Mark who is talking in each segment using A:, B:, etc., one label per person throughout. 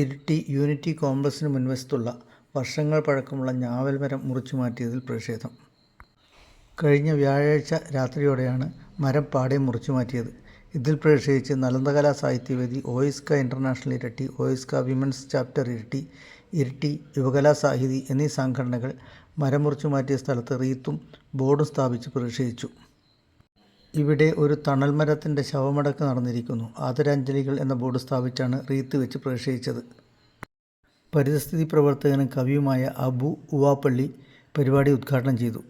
A: Iritty unity കോംപ്ലക്സിന് മുൻവശത്തുള്ള വർഷങ്ങൾ പഴക്കമുള്ള ഞാവൽ മരം മുറിച്ചു മാറ്റിയതിൽ പ്രതിഷേധം. കഴിഞ്ഞ വ്യാഴാഴ്ച രാത്രിയോടെയാണ് മരം പാടെ മുറിച്ചു മാറ്റിയത്. ഇതിൽ പ്രതിഷേധിച്ച് Nalandakala Sahityavedi OISCA international Iritty OISCA women's chapter Iritty Iritty Yuvakala Sahithi എന്നീ സംഘടനകൾ മരം മുറിച്ചു മാറ്റിയ സ്ഥലത്ത് റീത്തും ബോർഡും സ്ഥാപിച്ച് പ്രതിഷേധിച്ചു. ഇവിടെ ഒരു തണൽമരത്തിന്റെ ശവമടക്ക് നടന്നിരിക്കുന്നു. ആദരാഞ്ജലികൾ എന്ന ബോർഡ് സ്ഥാപിച്ചാണ് റീത്ത് വെച്ച് പ്രവേശിച്ചത് പരിസ്ഥിതി പ്രവർത്തകനും കവിയുമായ അബു ഉവാപ്പള്ളി പരിപാടി ഉദ്ഘാടനം ചെയ്തു.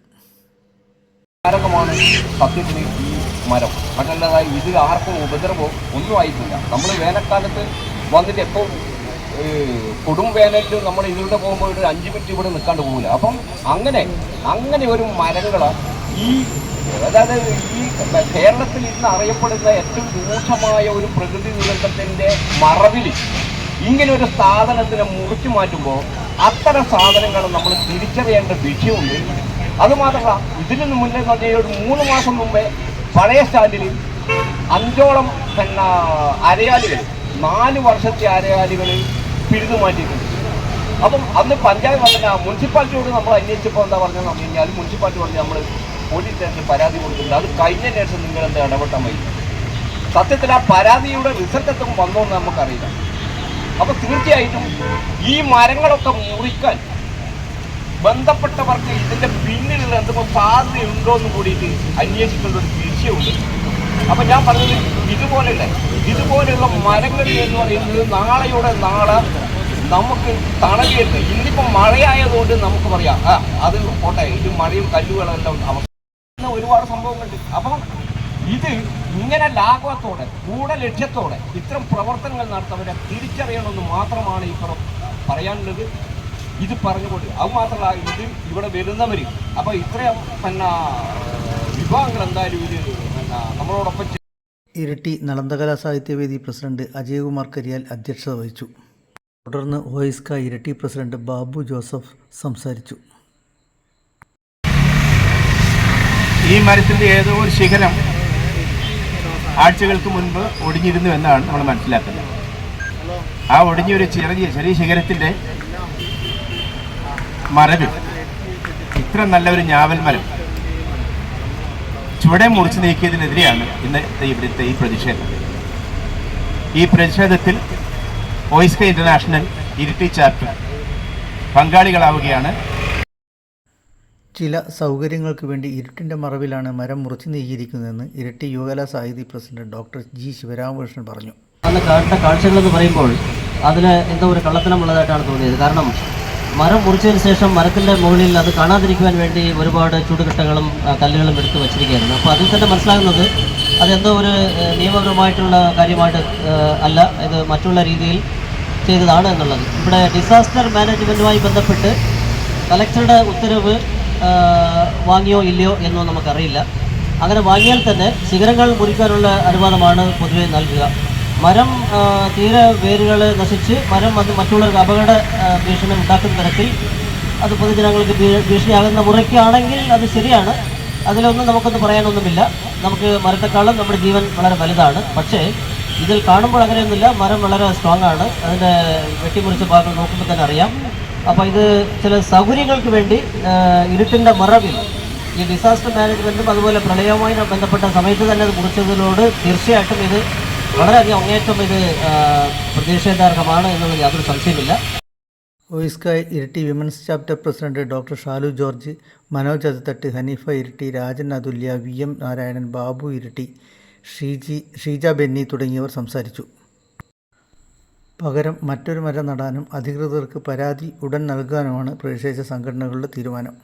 B: സത്യത്തിന് ഈ മരം. മറ്റല്ലാതായി ഇത് ആർക്കും ഉപദ്രവമോ ഒന്നും ആയിട്ടില്ല. നമ്മൾ വേനൽക്കാലത്ത് വന്നിട്ട് എപ്പോൾ കൊടും വേനലിൽ നമ്മൾ ഇതിലൂടെ പോകുമ്പോൾ ഒരു അഞ്ച് മിനിറ്റ് ഇവിടെ നിൽക്കാണ്ട് പോകില്ല അപ്പം അങ്ങനെ അങ്ങനെ ഒരു മരങ്ങൾ ഈ അതായത് ഈ കേരളത്തിൽ ഇന്ന് അറിയപ്പെടുന്ന ഏറ്റവും രൂക്ഷമായ ഒരു പ്രകൃതി ദുരന്തത്തിന്റെ മറവിൽ ഇങ്ങനെ ഒരു സാധനത്തിനെ മുറിച്ചു മാറ്റുമ്പോൾ അത്തരം സാധനങ്ങൾ നമ്മൾ തിരിച്ചറിയേണ്ട വിഷയമുണ്ട്. അതുമാത്രമല്ല ഇതിന് മുന്നേ പറഞ്ഞാൽ ഒരു മൂന്ന് മാസം മുമ്പേ പഴയ സ്റ്റാൻഡിൽ അഞ്ചോളം പിന്നെ അരയാലികൾ നാല് വർഷത്തെ അരയാലികൾ പിഴുതു മാറ്റിയിട്ടുണ്ട്. അപ്പം അന്ന് പഞ്ചായത്ത് പറഞ്ഞ മുനിസിപ്പാലിറ്റിയോട് നമ്മൾ അന്വേഷിച്ചപ്പോൾ എന്താ പറഞ്ഞതെന്ന് പറഞ്ഞു കഴിഞ്ഞാൽ മുനിസിപ്പാലിറ്റി പറഞ്ഞ് നമ്മൾ പോലീസ് സ്റ്റേഷനിൽ പരാതി കൊടുത്തിട്ടുണ്ട്. അത് കഴിഞ്ഞ ശേഷം നിങ്ങൾ എന്താ ഇടപെട്ടാൽ മതി. സത്യത്തിൽ ആ പരാതിയുടെ റിസൾട്ട് എത്തും വന്നോ എന്ന് നമുക്കറിയില്ല. അപ്പൊ തീർച്ചയായിട്ടും ഈ മരങ്ങളൊക്കെ മുറിക്കാൻ ബന്ധപ്പെട്ടവർക്ക് ഇതിന്റെ പിന്നിലുള്ള എന്തെങ്കിലും സാധ്യതയുണ്ടോ എന്ന് കൂടിയിട്ട് അന്വേഷിക്കേണ്ട ഒരു വിഷയമുണ്ട്. അപ്പൊ ഞാൻ പറഞ്ഞത് ഇതുപോലെയുള്ള ഇതുപോലെയുള്ള മരങ്ങൾ എന്ന് പറയുന്നത് നാളെയുടെ നാളെ നമുക്ക് തണലേറ്റ് ഇന്നിപ്പോ മഴയായതുകൊണ്ട് നമുക്ക് പറയാം. ആ അത് പോട്ടെ. ഇത് മഴയും കല്ലുകളെല്ലാം അവസ്ഥ ഒരുപാട് സംഭവങ്ങളുണ്ട്. അപ്പം ഇത് ഇങ്ങനെ ലാഘവത്തോടെ കൂടെ ലക്ഷ്യത്തോടെ ഇത്തരം പ്രവർത്തനങ്ങൾ നടത്തവരെ തിരിച്ചറിയണമെന്ന് മാത്രമാണ് ഇപ്പോൾ പറ പറയാനുള്ളത്. ഇത് പറഞ്ഞുകൊണ്ട് അത് മാത്രമല്ല ഇത് ഇവിടെ വരുന്നവർ അപ്പോൾ ഇത്രയും പിന്നെ വിഭാഗങ്ങൾ എന്തായാലും ഇത് പിന്നെ നമ്മളോടൊപ്പം
A: ഇരട്ടി നളന്തകലാ സാഹിത്യവേദി പ്രസിഡന്റ് അജയകുമാർ കരിയാൽ അധ്യക്ഷത വഹിച്ചു. തുടർന്ന് ഹോയിസ്ക ഇരട്ടി പ്രസിഡന്റ് ബാബു ജോസഫ് സംസാരിച്ചു.
C: ഈ മരത്തിന്റെ ഏതോ ഒരു ശിഖരം ആഴ്ചകൾക്ക് മുൻപ് ഒടിഞ്ഞിരുന്നു എന്നാണ് നമ്മൾ മനസ്സിലാക്കുന്നത്. ആ ഒടിഞ്ഞൊരു ചെറിയ ചെറിയ ശിഖരത്തിന്റെ മരവിൽ ഇത്ര നല്ലൊരു ഞാവൽ മരം ചുവടെ മുറിച്ച് നീക്കിയതിനെതിരെയാണ് ഇന്നത്തെ ഇവിടുത്തെ ഈ പ്രതിഷേധം. ഈ പ്രതിഷേധത്തിൽ ഓയിസ്ക ഇന്റർനാഷണൽ ഇരിട്ടി ചാപ്റ്റർ പങ്കാളികളാവുകയാണ്
A: ചില സൗകര്യങ്ങൾക്ക് വേണ്ടി ഇരുട്ടിന്റെ മറവിലാണ് മരം മുറിച്ചു നീക്കിയിരിക്കുന്നതെന്ന് Iritty Yuvakala Sahithi president doctor G Sivaramakrishnan പറഞ്ഞു.
D: അന്ന് കാട്ട കാഴ്ചകളെന്ന് പറയുമ്പോൾ അതിൽ എന്തോ ഒരു കള്ളത്തനമുള്ളതായിട്ടാണ് തോന്നിയത്. കാരണം മരം മുറിച്ചതിന് ശേഷം മരത്തിന്റെ മുകളിൽ അത് കാണാതിരിക്കുവാൻ വേണ്ടി ഒരുപാട് ചൂടുകട്ടകളും കല്ലുകളും എടുത്ത് വച്ചിരിക്കുകയായിരുന്നു. അപ്പോൾ അതിൽ തന്നെ മനസ്സിലാകുന്നത് അതെന്തോ ഒരു നിയമപരമായിട്ടുള്ള കാര്യമായിട്ട് അല്ല ഇത് മറ്റുള്ള രീതിയിൽ ചെയ്തതാണ് എന്നുള്ളത്. ഇവിടെ ഡിസാസ്റ്റർ മാനേജ്മെന്റുമായി ബന്ധപ്പെട്ട് കലക്ടറുടെ ഉത്തരവ് വാങ്ങിയോ ഇല്ലയോ എന്നോ നമുക്കറിയില്ല. അങ്ങനെ വാങ്ങിയാൽ തന്നെ ശിഖരങ്ങൾ മുറിക്കാനുള്ള അനുവാദമാണ് പൊതുവെ നൽകുക. മരം തീരെ വേരുകൾ നശിച്ച് മരം അത് മറ്റുള്ളവർക്ക് അപകട ഭീഷണി ഉണ്ടാക്കുന്ന തരത്തിൽ അത് പൊതുജനങ്ങൾക്ക് ഭീഷണിയാകുന്ന മുറയ്ക്കാണെങ്കിൽ അത് ശരിയാണ്. അതിലൊന്നും നമുക്കൊന്നും പറയാനൊന്നുമില്ല. നമുക്ക് മരത്തെക്കാളും നമ്മുടെ ജീവൻ വളരെ വലുതാണ്. പക്ഷേ ഇതിൽ കാണുമ്പോൾ അങ്ങനെയൊന്നുമില്ല. മരം വളരെ സ്ട്രോങ് ആണ്. അതിന്റെ വെട്ടിമുറിച്ച ഭാഗങ്ങൾ നോക്കുമ്പോൾ തന്നെ അറിയാം. അപ്പോൾ ഇത് ചില സൗകര്യങ്ങൾക്ക് വേണ്ടി ഇരുട്ടിന്റെ മറവിൽ ഈ ഡിസാസ്റ്റർ മാനേജ്മെന്റും അതുപോലെ പ്രളയവുമായി ബന്ധപ്പെട്ട സമയത്ത് തന്നെ അത് കുറിച്ചതിനോട് തീർച്ചയായിട്ടും ഇത് വളരെയധികം അങ്ങേറ്റം ഇത് പ്രതിഷേധാർഹമാണ് എന്നുള്ളത് യാതൊരു സംശയമില്ല
A: വോയിസ്കായ് ഇരട്ടി women's chapter president doctor Shalu George Manoj അതിത്തട്ട് Haneefa Iritty Rajan Athulya V M Narayanan Babu Iritty Sheeji Sheeja Benny തുടങ്ങിയവർ സംസാരിച്ചു. പകരം മറ്റൊരു മരം നടാനും അധികൃതർക്ക് പരാതി ഉടൻ നൽകാനുമാണ് പ്രതിഷേധ സംഘടനകളുടെ തീരുമാനം